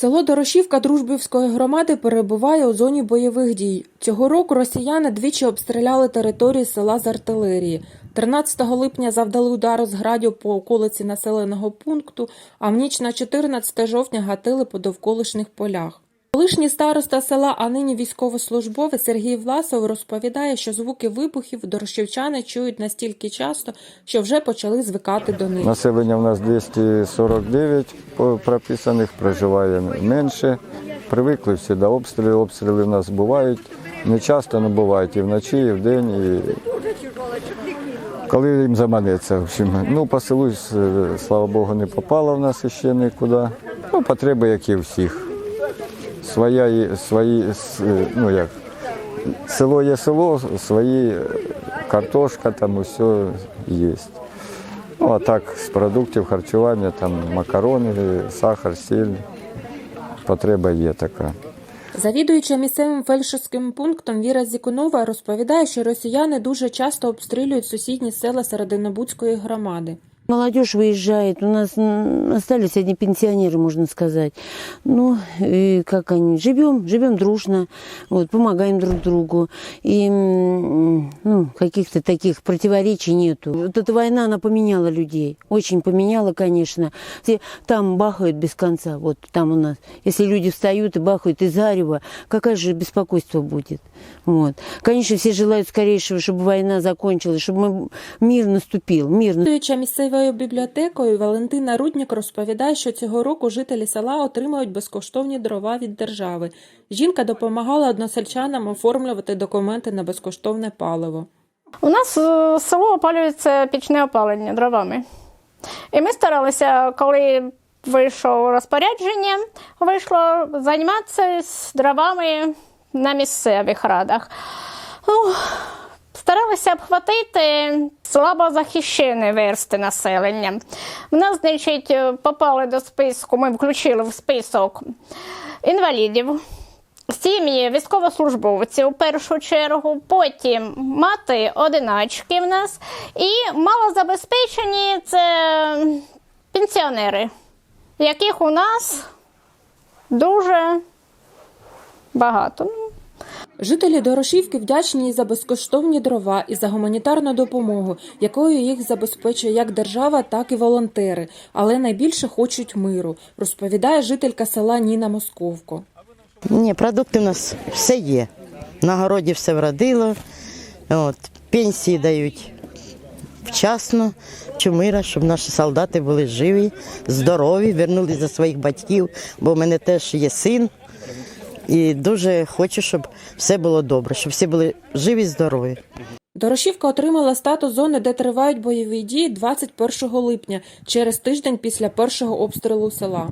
Село Дорошівка Дружбівської громади перебуває у зоні бойових дій. Цього року росіяни двічі обстріляли території села з артилерії. 13 липня завдали удару з градів по околиці населеного пункту, а в ніч на 14 жовтня гатили по довколишніх полях. Колишній староста села, а нині військовослужбовець Сергій Власов розповідає, що звуки вибухів дорошівчани чують настільки часто, що вже почали звикати до них. Населення в нас 249 по- прописаних, проживає менше. Привикли всі до обстрілів. Обстріли в нас бувають. Не часто, але бувають і вночі, і вдень. І... Коли їм заманеться. В общем. Ну, по селу, е, слава Богу, не попало в нас ще нікуди. Ну, потреби, як і всіх. Своя, свої, ну як, село є село, свої е, картошка, там усе є. Ну, а так, з продуктів харчування, там макарони, сахар, сіль. Потреба є така. Завідуюча місцевим фельдшерським пунктом Віра Зікунова розповідає, що росіяни дуже часто обстрілюють сусідні села Серединобудської громади. Молодежь выезжает, у нас остались одни пенсионеры, можно сказать. Ну, и как они, живем, живем дружно, вот, помогаем друг другу. И ну, каких-то таких противоречий нету. Вот эта война, она поменяла людей, очень поменяла, конечно. Все Там бахают без конца, вот там у нас. Если люди встают и бахают из зарева, какое же беспокойство будет? Вот. Конечно, все желают скорейшего, чтобы война закончилась, чтобы мы- мир наступил, мир Завідуюча бібліотекою Валентина Руднік розповідає, що цього року жителі села отримають безкоштовні дрова від держави. Жінка допомагала односельчанам оформлювати документи на безкоштовне паливо. У нас е, село опалюється пічне опалення дровами. І ми старалися, коли вийшло розпорядження, вийшло займатися з дровами на місцевих радах. Ну, старалися обхватити слабозахищені версти населення. В нас, значить, попали до списку, ми включили в список інвалідів, Сім'ї військовослужбовців у першу чергу, потім мати одиначки в нас і малозабезпечені це пенсіонери, яких у нас дуже багато. Жителі Дорошівки вдячні за безкоштовні дрова і за гуманітарну допомогу, якою їх забезпечує як держава, так і волонтери, але найбільше хочуть миру, розповідає жителька села Ніна Московко. Ні, продукти в нас все є. На городі все вродило. От, пенсії дають вчасно, чумира, щоб наші солдати були живі, здорові, вернулись до своїх батьків, бо в мене теж є син. І дуже хочу, щоб все було добре, щоб всі були живі, здорові. Дорошівка отримала статус зони, де тривають бойові дії 21 липня, через тиждень після першого обстрілу села.